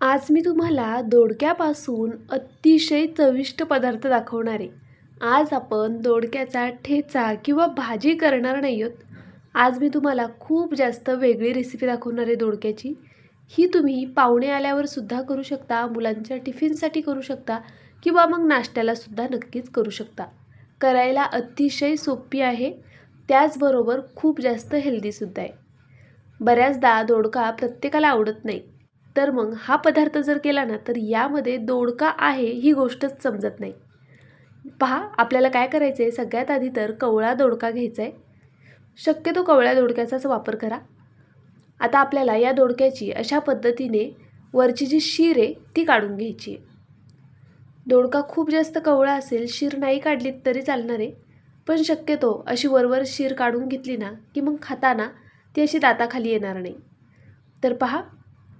आज मी तुम्हाला दोडक्यापासून अतिशय चविष्ट पदार्थ दाखवणार आहे. आज आपण दोडक्याचा ठेचा किंवा भाजी करणार नाही आहोत. आज मी तुम्हाला खूप जास्त वेगळी रेसिपी दाखवणार आहे दोडक्याची. ही तुम्ही पाहुणे आल्यावर सुद्धा करू शकता मुलांच्या टिफिनसाठी करू शकता किंवा मग नाश्त्याला सुद्धा नक्कीच करू शकता. करायला अतिशय सोपी आहे त्याचबरोबर खूप जास्त हेल्दीसुद्धा आहे. बऱ्याचदा दोडका प्रत्येकाला आवडत नाही. तर मग हा पदार्थ जर केला ना तर यामध्ये दोडका आहे ही गोष्टच समजत नाही. पहा आपल्याला काय करायचं आहे सगळ्यात आधी तर कवळा दोडका घ्यायचा आहे शक्यतो कवळ्या दोडक्याचाच वापर करा. आता आपल्याला या दोडक्याची अशा पद्धतीने वरची जी शीर आहे ती काढून घ्यायची आहे. दोडका खूप जास्त कवळा असेल शीर नाही काढली तरी चालणार आहे. पण शक्यतो अशी वरवर शीर काढून घेतली ना की मग खाताना ती अशी दाताखाली येणार नाही. तर पहा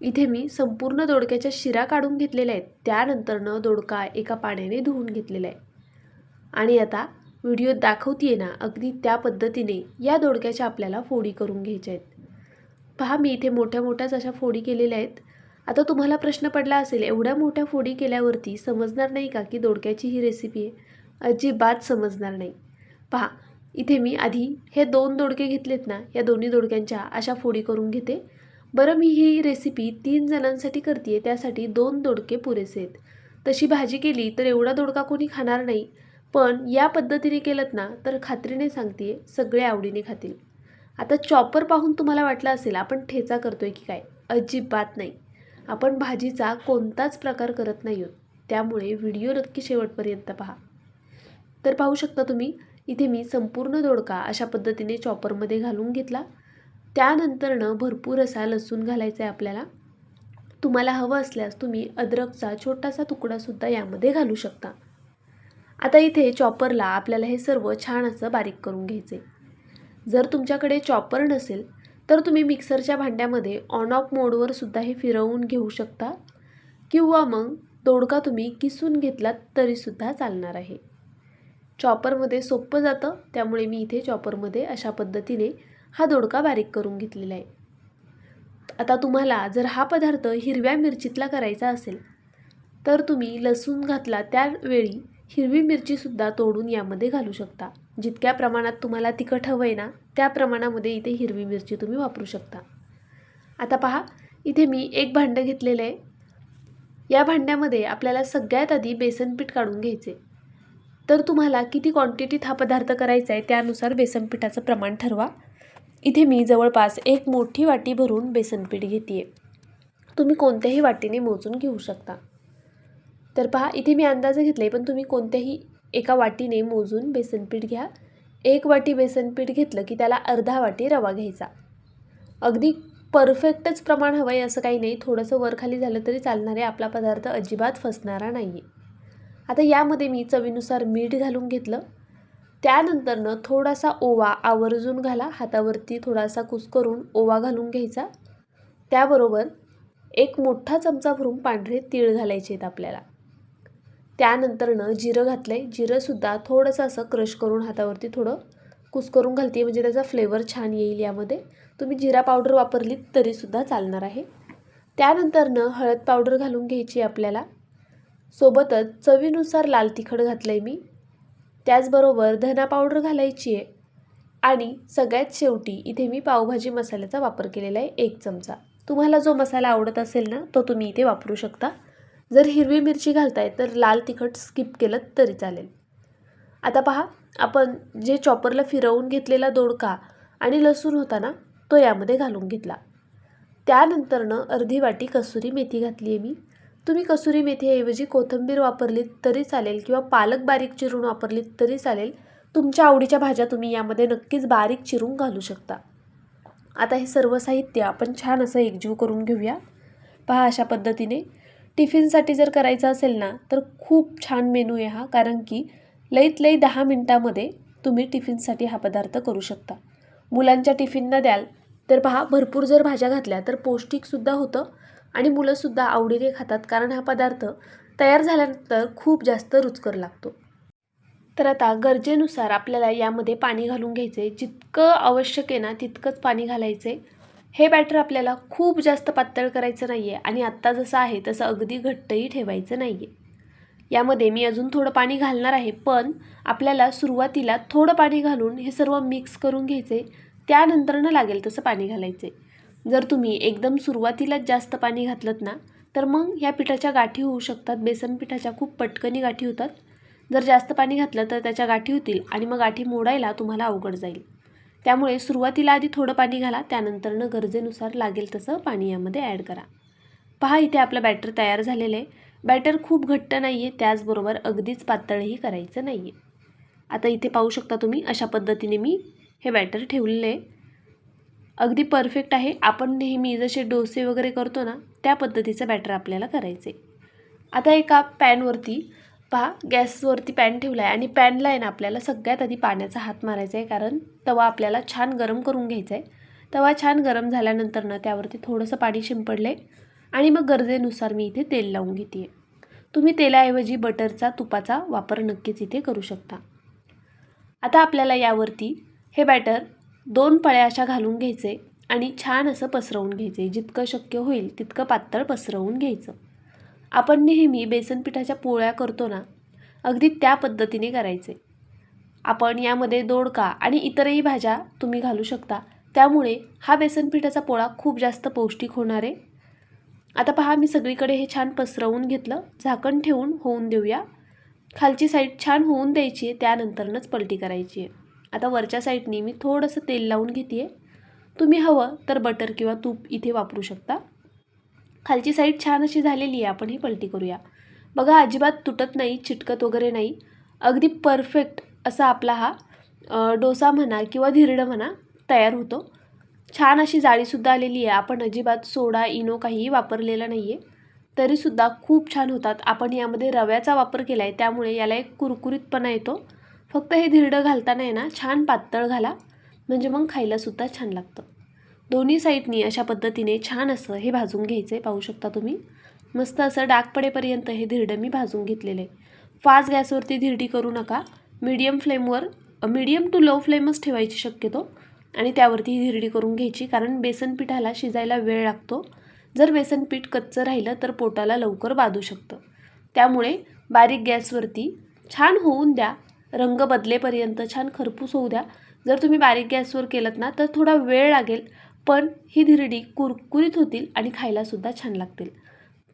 इथे मी संपूर्ण दोडक्याच्या शिरा काढून घेतलेल्या आहेत. त्यानंतरनं दोडका एका पाण्याने धुवून घेतलेला आहे. आणि आता व्हिडिओ दाखवतीये ना अगदी त्या पद्धतीने या दोडक्याच्या आपल्याला फोडी करून घ्यायच्या आहेत. पहा मी इथे मोठ्या मोठ्याच अशा फोडी केलेल्या आहेत. आता तुम्हाला प्रश्न पडला असेल एवढ्या मोठ्या फोडी केल्यावरती समजणार नाही का की दोडक्याची ही रेसिपी आहे? अजिबात समजणार नाही. पहा इथे मी आधी हे दोन दोडके घेतलेत ना या दोन्ही दोडक्यांच्या अशा फोडी करून घेते. बरं मी ही रेसिपी तीन जणांसाठी करते आहे त्यासाठी दोन दोडके पुरेसे आहेत तशी भाजी केली तर एवढा दोडका कोणी खाणार नाही. पण या पद्धतीने केलं ना तर खात्रीने सांगते सगळे आवडीने खातील. आता चॉपर पाहून तुम्हाला वाटलं असेल आपण ठेचा करतो आहे की काय? अजिबात नाही. आपण भाजीचा कोणताच प्रकार करत नाही आहोत. त्यामुळे व्हिडिओ नक्की शेवटपर्यंत पहा. तर पाहू शकता तुम्ही इथे मी संपूर्ण दोडका अशा पद्धतीने चॉपरमध्ये घालून घेतला. त्यानंतरनं भरपूर असा लसूण घालायचा आहे आपल्याला. तुम्हाला हवं असल्यास तुम्ही अद्रकचा छोटासा तुकडासुद्धा यामध्ये घालू शकता. आता इथे चॉपरला आपल्याला हे सर्व छान असं बारीक करून घ्यायचं आहे जर तुमच्याकडे चॉपर नसेल तर तुम्ही मिक्सरच्या भांड्यामध्ये ऑन ऑफ मोडवर सुद्धा हे फिरवून घेऊ शकता. किंवा मग दोडका तुम्ही किसून घेतलात तरीसुद्धा चालणार आहे. चॉपरमध्ये सोपं जातं. त्यामुळे मी इथे चॉपरमध्ये अशा पद्धतीने हा दोडका बारीक करून घेतलेला आहे. आता तुम्हाला जर हा पदार्थ हिरव्या मिरचीतला करायचा असेल तर तुम्ही लसूण घातला त्यावेळी हिरवी मिरचीसुद्धा तोडून यामध्ये घालू शकता. जितक्या प्रमाणात तुम्हाला तिखट हवं आहे ना त्या प्रमाणामध्ये इथे हिरवी मिरची तुम्ही वापरू शकता. आता पहा इथे मी एक भांडं घेतलेलं आहे. या भांड्यामध्ये आपल्याला सगळ्यात आधी बेसन पीठ काढून घ्यायचे. तर तुम्हाला किती क्वांटिटीत हा पदार्थ करायचा आहे त्यानुसार बेसनपीठाचं प्रमाण ठरवा. इथे मी जवळपास एक मोठी वाटी भरून बेसनपीठ घेते आहे तुम्ही कोणत्याही वाटीने मोजून घेऊ शकता. तर पहा इथे मी अंदाजे घेतला आहे पण तुम्ही कोणत्याही एका वाटीने मोजून बेसनपीठ घ्या. एक वाटी बेसनपीठ घेतलं की त्याला अर्धा वाटी रवा घ्यायचा. अगदी परफेक्टच प्रमाण हवं आहे असं काही नाही. थोडंसं वरखाली झालं तरी चालणार आहे आपला पदार्थ अजिबात फसणारा नाही आहे आता यामध्ये मी चवीनुसार मीठ घालून घेतलं. त्यानंतरनं थोडासा ओवा आवर्जून घाला. हातावरती थोडासा कुस्करून ओवा घालून घ्यायचा. त्याबरोबर एक मोठा चमचा भरून पांढरे तीळ घालायचे आहेत आपल्याला. त्यानंतरनं जिरं घातलं आहे जिरंसुद्धा थोडंसं असं क्रश करून हातावरती थोडं कुस्करून घालते म्हणजे त्याचा फ्लेवर छान येईल यामध्ये. तुम्ही जिरा पावडर वापरलीत तरीसुद्धा चालणार आहे. त्यानंतरनं हळद पावडर घालून घ्यायची आपल्याला. सोबतच चवीनुसार लाल तिखट घातलं आहे मी. त्याचबरोबर धना पावडर घालायची आहे. आणि सगळ्यात शेवटी इथे मी पावभाजी मसाल्याचा वापर केलेला आहे एक चमचा. तुम्हाला जो मसाला आवडत असेल ना तो तुम्ही इथे वापरू शकता. जर हिरवी मिरची घालताय तर लाल तिखट स्किप केलं तरी चालेल. आता पहा आपण जे चॉपरला फिरवून घेतलेला दोडका आणि लसूण होता ना तो यामध्ये घालून घेतला. त्यानंतरनं अर्धी वाटी कसुरी मेथी घातली आहे मी. तुम्ही कसुरी मेथीऐवजी कोथिंबीर वापरलीत तरी चालेल किंवा पालक बारीक चिरून वापरलीत तरी चालेल. तुमच्या आवडीच्या भाज्या तुम्ही यामध्ये नक्कीच बारीक चिरून घालू शकता. आता हे सर्व साहित्य आपण छान असं एकजीव करून घेऊया. पहा अशा पद्धतीने. टिफिनसाठी जर करायचं असेल ना तर खूप छान मेनू आहे हा कारण की लईत लई दहा मिनटामध्ये तुम्ही टिफिनसाठी हा पदार्थ करू शकता. मुलांच्या टिफिनना द्याल तर पहा भरपूर जर भाज्या घातल्या तर पौष्टिकसुद्धा होतं. आणि मुलंसुद्धा आवडीने खातात कारण हा पदार्थ तयार झाल्यानंतर खूप जास्त रुचकर लागतो. तर आता गरजेनुसार आपल्याला यामध्ये पाणी घालून घ्यायचे. जितकं आवश्यक आहे ना तितकंच पाणी घालायचे. हे बॅटर आपल्याला खूप जास्त पातळ करायचं नाही आहे आणि आत्ता जसं आहे तसं अगदी घट्टही ठेवायचं नाही आहे यामध्ये मी अजून थोडं पाणी घालणार आहे पण आपल्याला सुरुवातीला थोडं पाणी घालून हे सर्व मिक्स करून घ्यायचे. त्यानंतरनं लागेल तसं पाणी घालायचे. जर तुम्ही एकदम सुरुवातीलाच जास्त पाणी घातलं ना तर मग ह्या पिठाच्या गाठी होऊ शकतात. बेसन पिठाच्या खूप पटकनी गाठी होतात. जर जास्त पाणी घातलं तर त्याच्या गाठी होतील आणि मग गाठी मोडायला तुम्हाला अवघड जाईल. त्यामुळे सुरुवातीला आधी थोडं पाणी घाला त्यानंतरनं गरजेनुसार लागेल तसं पाणी यामध्ये ॲड करा. पहा इथे आपलं बॅटर तयार झालेलं आहे. बॅटर खूप घट्ट नाही आहे त्याचबरोबर अगदीच पातळही करायचं नाही आहे आता इथे पाहू शकता तुम्ही अशा पद्धतीने मी हे बॅटर ठेवलेलं आहे. अगदी परफेक्ट आहे. आपण नेहमी जसे डोसे वगैरे करतो ना त्या पद्धतीचं बॅटर आपल्याला करायचं आहे आता एका पॅनवरती पहा गॅसवरती पॅन ठेवला आहे आणि पॅनला आहे ना आपल्याला सगळ्यात आधी पाण्याचा हात मारायचा आहे कारण तवा आपल्याला छान गरम करून घ्यायचा आहे तवा छान गरम झाल्यानंतरनं त्यावरती थोडंसं पाणी शिंपडलं आहे आणि मग गरजेनुसार मी इथे तेल लावून घेते तुम्ही तेलाऐवजी बटरचा तुपाचा वापर नक्कीच इथे करू शकता. आता आपल्याला यावरती हे बॅटर दोन पळ्या अशा घालून घ्यायचे आणि छान असं पसरवून घ्यायचे. जितकं शक्य होईल तितकं पातळ पसरवून घ्यायचं. आपण नेहमी बेसन पिठाच्या पोळ्या करतो ना अगदी त्या पद्धतीने करायचे. आपण यामध्ये दोडका आणि इतरही भाज्या तुम्ही घालू शकता. त्यामुळे हा बेसन पिठाचा पोळा खूप जास्त पौष्टिक होणार आहे. आता पहा मी सगळीकडे हे छान पसरवून घेतलं. झाकण ठेवून होऊन देऊया. खालची साईड छान होऊन द्यायची आहे त्यानंतरनंच पलटी करायची आहे. आता वरच्या साईडनी मी थोडंसं तेल लावून घेते आहे तुम्ही हवं तर बटर किंवा तूप इथे वापरू शकता. खालची साईड छान अशी झालेली आहे आपण ही पलटी करूया. बघा अजिबात तुटत नाही चिटकत वगैरे नाही. अगदी परफेक्ट असा आपला हा डोसा म्हणा किंवा धिरडं म्हणा तयार होतो. छान अशी जाळीसुद्धा आलेली आहे. आपण अजिबात सोडा इनो काहीही वापरलेला नाही आहे तरीसुद्धा खूप छान होतात. आपण यामध्ये रव्याचा वापर केला आहे त्यामुळे याला एक कुरकुरीतपणा येतो. फक्त हे धिरडं घालताना आहे ना छान पातळ घाला. म्हणजे मग खायलासुद्धा छान लागतं. दोन्ही साईडनी अशा पद्धतीने छान असं हे भाजून घ्यायचं आहे पाहू शकता तुम्ही. मस्त असं डाग पडेपर्यंत हे धिरडं मी भाजून घेतलेलं आहे. फास्ट गॅसवरती धिरडी करू नका. मीडियम फ्लेमवर मीडियम टू लो फ्लेमच ठेवायची शक्यतो. आणि त्यावरती ही धिरडी करून घ्यायची. कारण बेसन पिठाला शिजायला वेळ लागतो. जर बेसन पीठ कच्चं राहिलं तर पोटाला लवकर बाधू शकतं. त्यामुळे बारीक गॅसवरती छान होऊन द्या. रंग बदलेपर्यंत छान खरपूस होऊ द्या. जर तुम्ही बारीक गॅसवर केलं ना तर थोडा वेळ लागेल पण ही धिरडी कुरकुरीत होतील आणि खायलासुद्धा छान लागतील.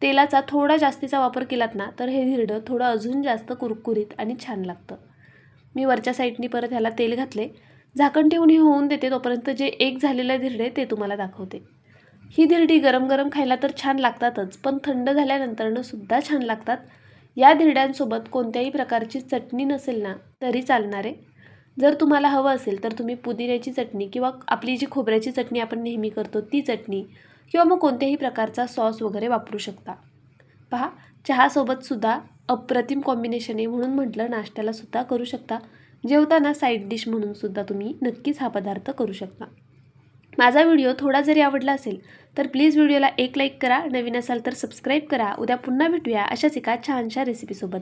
तेलाचा थोडा जास्तीचा वापर केलात ना तर हे धिरडं थोडं अजून जास्त कुरकुरीत आणि छान लागतं. मी वरच्या साईडनी परत ह्याला तेल घातले. झाकण ठेवून हे होऊन देते तोपर्यंत जे एक झालेलं धिरडे ते तुम्हाला दाखवते. ही धिरडी गरम गरम खायला तर छान लागतातच पण थंड झाल्यानंतरनं सुद्धा छान लागतात. या धिरड्यांसोबत कोणत्याही प्रकारची चटणी नसेल ना तरी चालणार. आहे जर तुम्हाला हवं असेल तर तुम्ही पुदिन्याची चटणी किंवा आपली जी खोबऱ्याची चटणी आपण नेहमी करतो ती चटणी किंवा मग कोणत्याही प्रकारचा सॉस वगैरे वापरू शकता. पहा चहासोबतसुद्धा अप्रतिम कॉम्बिनेशन आहे म्हणून म्हटलं नाश्त्यालासुद्धा करू शकता. जेवताना साईड डिश म्हणूनसुद्धा तुम्ही नक्कीच हा पदार्थ करू शकता. माझा व्हिडिओ थोडा जरी आवडला असेल तर प्लीज व्हिडिओला एक लाईक करा नवीन असाल तर सबस्क्राईब करा. उद्या पुन्हा भेटूया अशाच एका छानशा रेसिपीसोबत